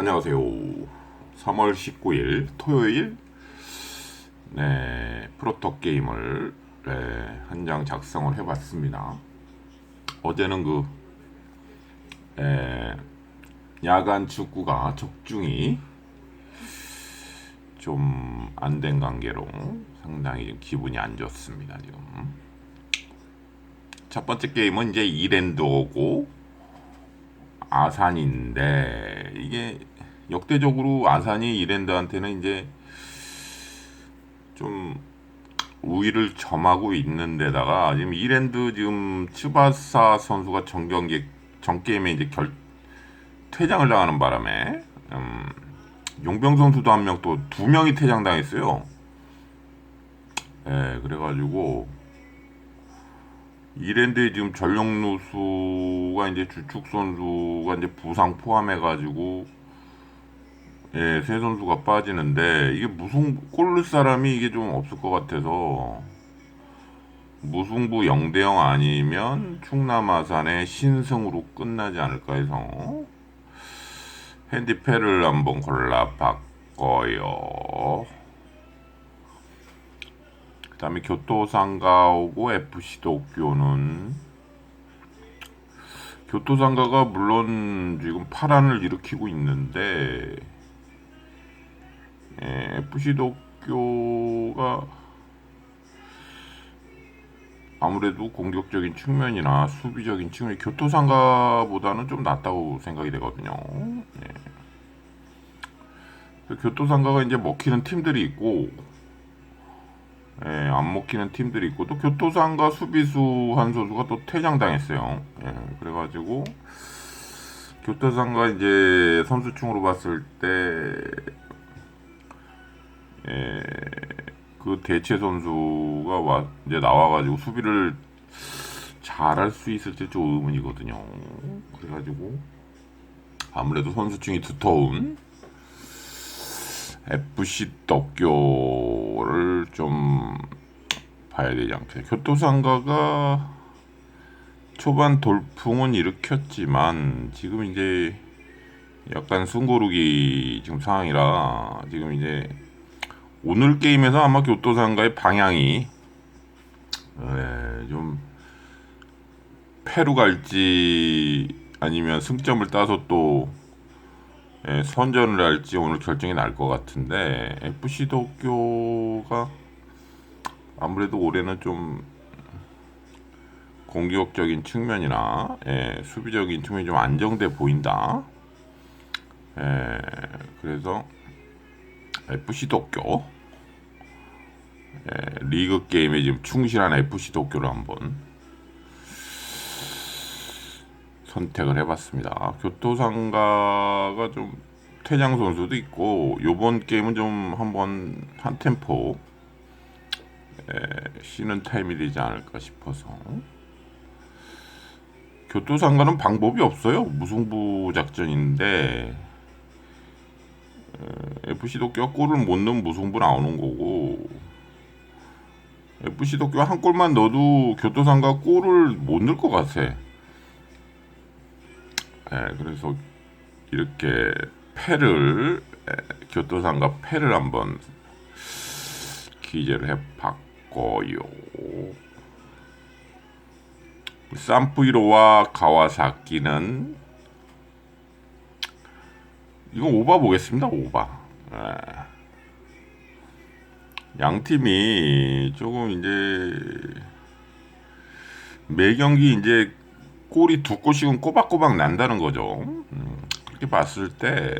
네, 안녕하세요. 3월 19일 토요일 네, 프로토 게임을 네, 한 장 작성을 해봤습니다. 어제는 그 에, 야간 축구가 적중이 좀 안 된 관계로 상당히 좀 기분이 안 좋습니다. 지금 첫 번째 게임은 이제 이랜드오고 아산인데 이게 역대적으로 아산이 이랜드한테는 이제 좀 우위를 점하고 있는 데다가 지금 이랜드 지금 츠바사 선수가 정경기 전 게임에 이제 결 퇴장을 당하는 바람에 음, 용병 선수도 한 명 또 두 명이 퇴장당했어요. 예, 그래가지고 이랜드의 지금 전력 누수가 이제 주축 선수가 이제 부상 포함해가지고 예, 세 선수가 빠지는데 이게 무승 골을 사람이 이게 좀 없을 것 같아서 무승부 0대 0 아니면 충남 아산의 신승으로 끝나지 않을까 해서 핸디패를 한번 골라봤고요. 그 다음에 교토상가오고 FC 도쿄는 교토상가가 물론 지금 파란을 일으키고 있는데 예, FC 도쿄가 아무래도 공격적인 측면이나 수비적인 측면이 교토상가보다는 좀 낫다고 생각이 되거든요. 예. 그래서 교토상가가 이제 먹히는 팀들이 있고 예, 안 먹히는 팀들이 있고 또 교토상가 수비수 한 선수가 또 퇴장당했어요. 예, 그래가지고 교토상가 이제 선수층으로 봤을 때 예, 그 대체 선수가 와 이제 나와가지고 수비를 잘할 수 있을지 좀 의문이거든요. 그래가지고 아무래도 선수층이 두터운 FC 도쿄를 좀 봐야 되지 않겠어요. 교토상가가 초반 돌풍은 일으켰지만 지금 이제 약간 숨고르기 지금 상황이라 지금 이제 오늘 게임에서 아마 교토상가의 방향이 에, 좀 패로 갈지 아니면 승점을 따서 또 에, 선전을 할지 오늘 결정이 날 것 같은데 FC 도쿄가 아무래도 올해는 좀 공격적인 측면이나 에, 수비적인 측면이 좀 안정돼 보인다. 에, 그래서 FC 도쿄 예, 리그 게임에 지금 충실한 FC 도쿄를 한번 선택을 해봤습니다. 교토상가가 좀 퇴장 선수도 있고 요번 게임은 좀 한번 한 템포 예, 쉬는 타임이 되지 않을까 싶어서 교토상가는 방법이 없어요. 무승부 작전인데 FC 도쿄가 골을 못 넣으면 무승부 나오는 거고 FC 도쿄가 한 골만 넣어도 교토상가 골을 못 넣을 것 같아. 예, 그래서 이렇게 패를 예, 교토상가 패를 한번 기재를 해봤고요. 산푸이로와 가와사키는 이거 오바 보겠습니다. 오바. 예. 양 팀이 조금 이제 매 경기 이제 골이 두 골씩은 꼬박꼬박 난다는 거죠. 음, 그렇게 봤을 때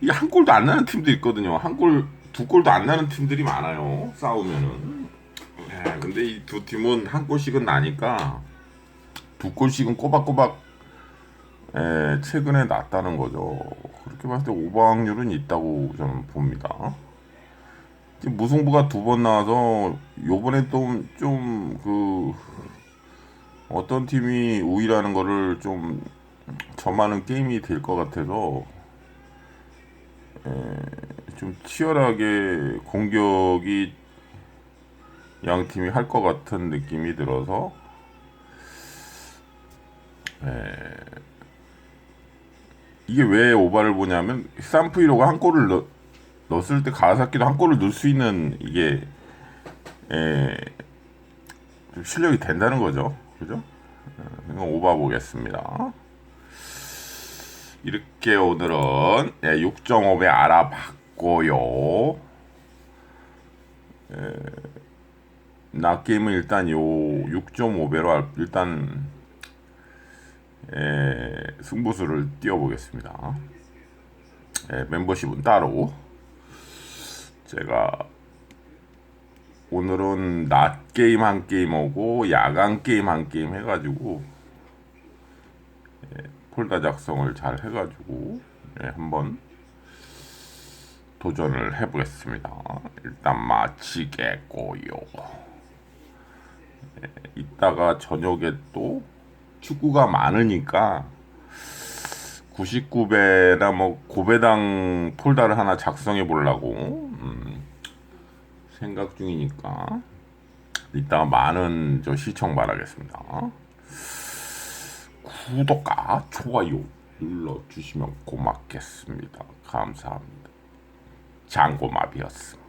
이게 한 골도 안 나는 팀도 있거든요. 한 골, 두 골도 안 나는 팀들이 많아요. 싸우면은. 예, 근데 이 두 팀은 한 골씩은 나니까 두 골씩은 꼬박꼬박 예, 최근에 낮다는 거죠. 그렇게 봤을 때 오버 확률은 있다고 저는 봅니다. 무승부가 두 번 나와서 요번에 또좀그 어떤 팀이 우위라는 거를 좀 점하는 게임이 될 것 같아서 예, 좀 치열하게 공격이 양 팀이 할 것 같은 느낌이 들어서 예, 이게 왜 오바를 보냐면 산프이로가 한 골을 넣, 넣었을 때 가와사키도 한 골을 넣을 수 있는 이게 에, 좀 실력이 된다는 거죠. 그죠? 어, 이거 오바 보겠습니다. 이렇게 오늘은 예, 6.5배 알아봤고요. 에, 나 게임은 일단 요 6.5배로 일단 에, 승부수를 띄워보겠습니다. 에, 멤버십은 따로 제가 오늘은 낮 게임 한 게임 오고 야간 게임 한 게임 해가지고 예, 폴더 작성을 잘 해가지고 예, 한번 도전을 해보겠습니다. 일단 마치겠고요. 예, 이따가 저녁에 또 축구가 많으니까 99배나 뭐 고배당 폴더를 하나 작성해 보려고 음, 생각 중이니까 이따가 많은 저 시청 바라겠습니다. 구독과 좋아요 눌러주시면 고맙겠습니다. 감사합니다. 장고마비였습니다.